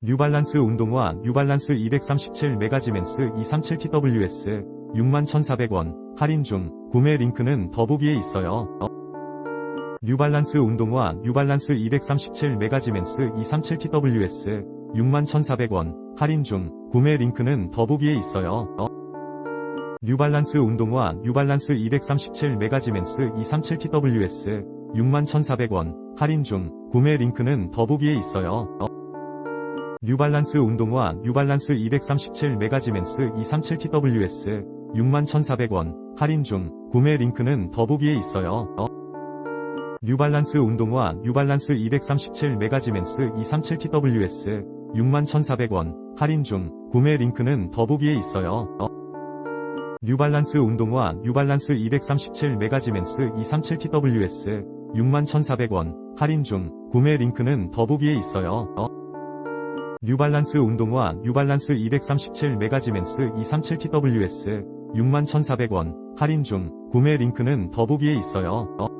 뉴발란스 운동화 뉴발란스 237 메가지멘스 237TWS 61,400원 할인 중 구매 링크는 더보기에 있어요. 뉴발란스 운동화 뉴발란스 237 메가지멘스 237TWS 61,400원 할인 중 구매 링크는 더보기에 있어요. 뉴발란스 운동화 뉴발란스 237 메가지멘스 237TWS 61,400원 할인 중 구매 링크는 더보기에 있어요. 뉴발란스 운동화 뉴발란스 237 메가지멘스 237TWS 61,400원 할인 중 구매 링크는 더보기에 있어요. 뉴발란스 운동화 뉴발란스 237 메가지멘스 237TWS 61,400원 할인 중 구매 링크는 더보기에 있어요. 뉴발란스 운동화 뉴발란스 237 메가지멘스 237TWS 61,400원 할인 중 구매 링크는 더보기에 있어요. 뉴발란스 운동화 뉴발란스 237 메가지멘스 237TWS 61,400원 할인 중 구매 링크는 더보기에 있어요.